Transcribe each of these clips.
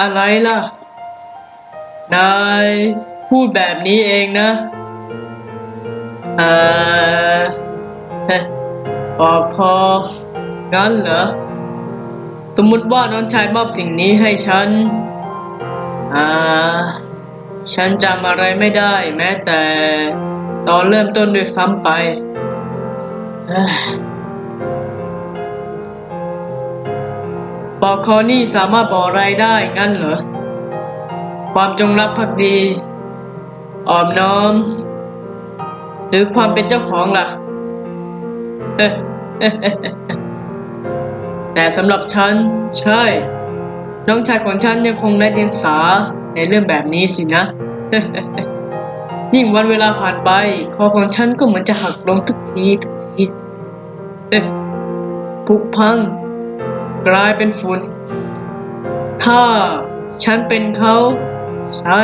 อะไรล่ะ นายพูดแบบนี้เองนะอ่อเฮ้ปอกคอ งั้นเหรอ สมมติว่าน้องชายมอบสิ่งนี้ให้ฉัน อ่า ฉันจำอะไรไม่ได้แม้แต่ ตอนเริ่มต้นด้วยซ้ำไป ปอกคอนี่สามารถบอกอะไรได้งั้นเหรอ ความจงรักภักดี อ่อมน้อม หรือความเป็นเจ้าของล่ะ แต่สำหรับฉัน ใช่ น้องชายของฉันยังคงไร้เดียงสาในเรื่องแบบนี้สินะ ยิ่งวันเวลาผ่านไป คอของฉันก็เหมือนจะหักลงทุกที ทุกทีผุพัง กลายเป็นฝุ่น ถ้าฉันเป็นเขาใช่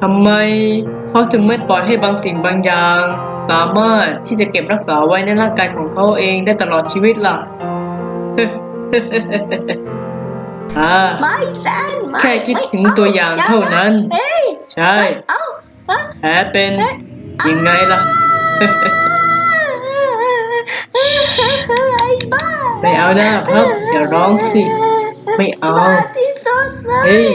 ทำไมเขาจึงไม่ปล่อยให้บางสิ่งบางอย่าง สามารถที่จะเก็บรักษาไว้ในร่างกายของเขาเองได้ตลอดชีวิตล่ะอ่าไม่แซนไม่แค่คิดถึงไม่เตัวอย่างเท่านั้นเฮ้ยใช่ไม่เอาฮะแผลเป็นยังไงล่ะ ไอ้บ้าไม่เอาหน้าพับอย่าร้องสิ ไม่เอาบ้าที่สุดเลยเฮ้ย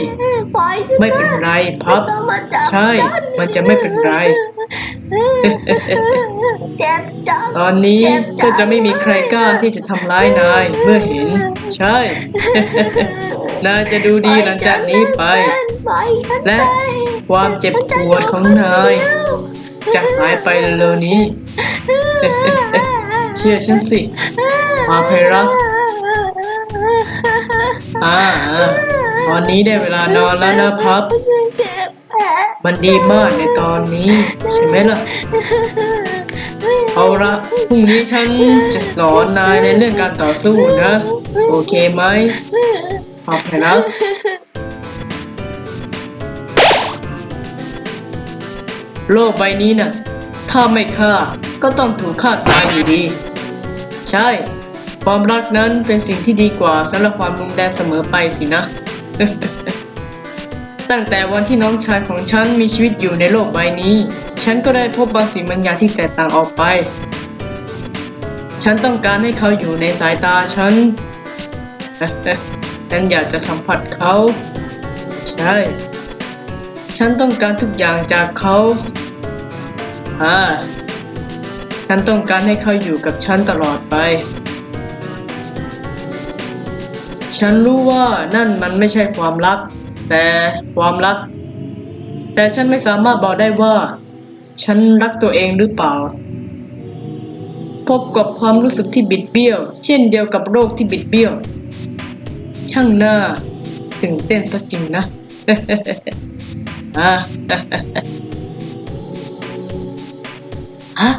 ปล่อยฉันไม่เป็นไรพับ ไม่ต้องมาจับใช่ฉัมันจะไม่เป็นไร เจ็บจัง ตอนนี้ก็จะไม่มีใครกล้าที่จะทำร้ายนาย เมื่อเห็น ใช่ นายจะดูดีหลังจากนี้ไป ปล่อยฉันและไปความเจ็บปวดของนาย จะหายไปเร็วๆนี้ เชื่อฉันสิ มาเพรัสอ่าอ่าตอนนี้ได้เวลานอนแล้วนะพับ เจ็บแผลมันดีมากในตอนนี้ ใช่ไหมล่ะ เอาละพรุ่งนี้ฉันจะสอนนายในเรื่องการต่อสู้นะ โอเคไหมพอเพลัสโลกใบนี้น่ะ ถ้าไม่ฆ่าก็ต้องถูกฆ่าตายอยู่ดี ใช่ ความรักนั้นเป็นสิ่งที่ดีกว่าสำหรับความรุนแรงเสมอไปสินะ ตั้งแต่วันที่น้องชายของฉันมีชีวิตอยู่ในโลกใบนี้ ฉันก็ได้พบบางสิ่งบางอย่างที่แตกต่างออกไป ฉันต้องการให้เขาอยู่ในสายตาฉัน ฉันอยากจะสัมผัสเขา ใช่ ฉันต้องการทุกอย่างจากเขาอ่าฉันต้องการให้เขาอยู่กับฉันตลอดไป ฉันรู้ว่านั่นมันไม่ใช่ความรัก แต่ความรัก แต่ฉันไม่สามารถบอกได้ว่า ฉันรักตัวเองหรือเปล่า พบกับความรู้สึกที่บิดเบี้ยว เช่นเดียวกับโรคที่บิดเบี้ยว ช่างน่าตื่นเต้นสักจริงนะอ่าฮะ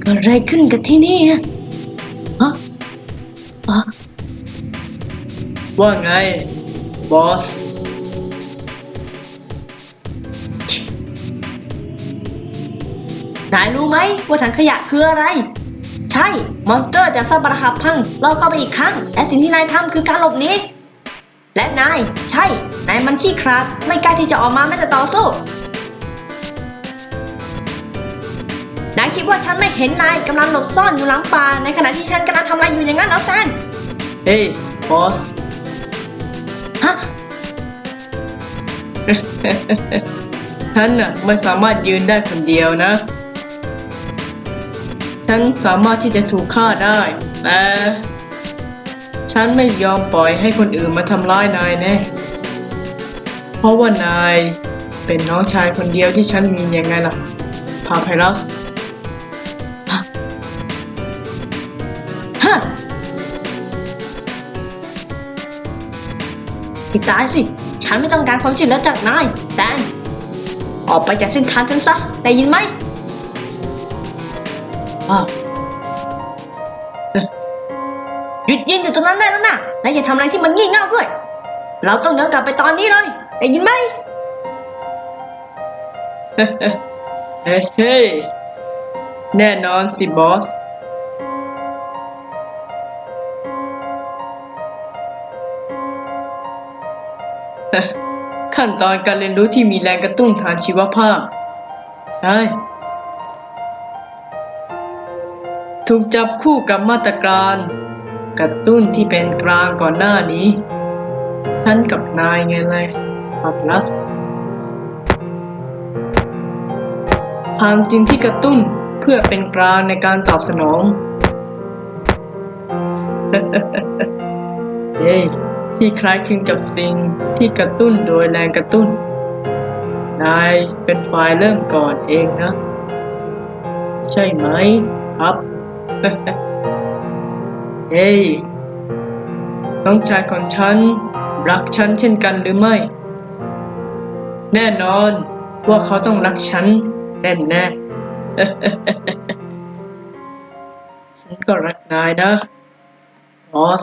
เกิดอะไรขึ้นกับที่นี่อะฮะฮะ ว่าไง บอส นายรู้ไหมว่าถังขยะคืออะไร ใช่ มอนสเตอร์จากซาบราหับพังเราเข้าไปอีกครั้ง และสิ่งที่นายทำคือการหลบหนีและนาย ใช่ นายมันขี้ขลาดไม่กล้าที่จะออกมาแม้แต่ต่อสู้นายคิดว่าฉันไม่เห็นนายกำลังหลบซ่อนอยู่หลังป่าในขณะที่ฉันกำลังทำอะไรอยู่อย่างนั้นเหรอแซนเฮ้ยบอสฮะ ฉันน่ะไม่สามารถยืนได้คนเดียวนะ ฉันสามารถที่จะถูกฆ่าได้ แต่ฉันไม่ยอมปล่อยให้คนอื่นมาทำร้ายนายแน่ เพราะว่านายเป็นน้องชายคนเดียวที่ฉันมียังไงล่ะ พาไพรัสฮะ ให้ตายสิ ฉันไม่ต้องการความช่วยเหลือจากนายแตนออกไปจากเส้นทางฉันซะ ได้ยินไหมอ้าวหยุดยืนอยู่ตรงนั้นได้แล้วนะและอย่าทำอะไรที่มันงี่เง่าด้วย เราต้องเดินกลับไปตอนนี้เลย ได้ยินไหมเฮ้ยเฮ้ยแน่นอนสิบอส ขั้นตอนการเรียนรู้ที่มีแรงกระตุ้นทางชีวภาพ ใช่ ถูกจับคู่กับมาตรการ กระตุ้นที่เป็นกลางก่อนหน้านี้ ฉันกับนายไงเลยอัพลัสผ่านสิ่งที่กระตุ้นเพื่อเป็นกลางในการตอบสนองเย้ ที่คล้ายคลึงกับสิ่งที่กระตุ้นโดยแรงกระตุ้น นายเป็นฝ่ายเริ่มก่อนเองนะ ใช่ไหมครับ เฮ้ย น้องชายของฉัน รักฉันเช่นกันหรือไม่ แน่นอนว่าเขาต้องรักฉันแน่แน่ฉันก็รักนายนะบอส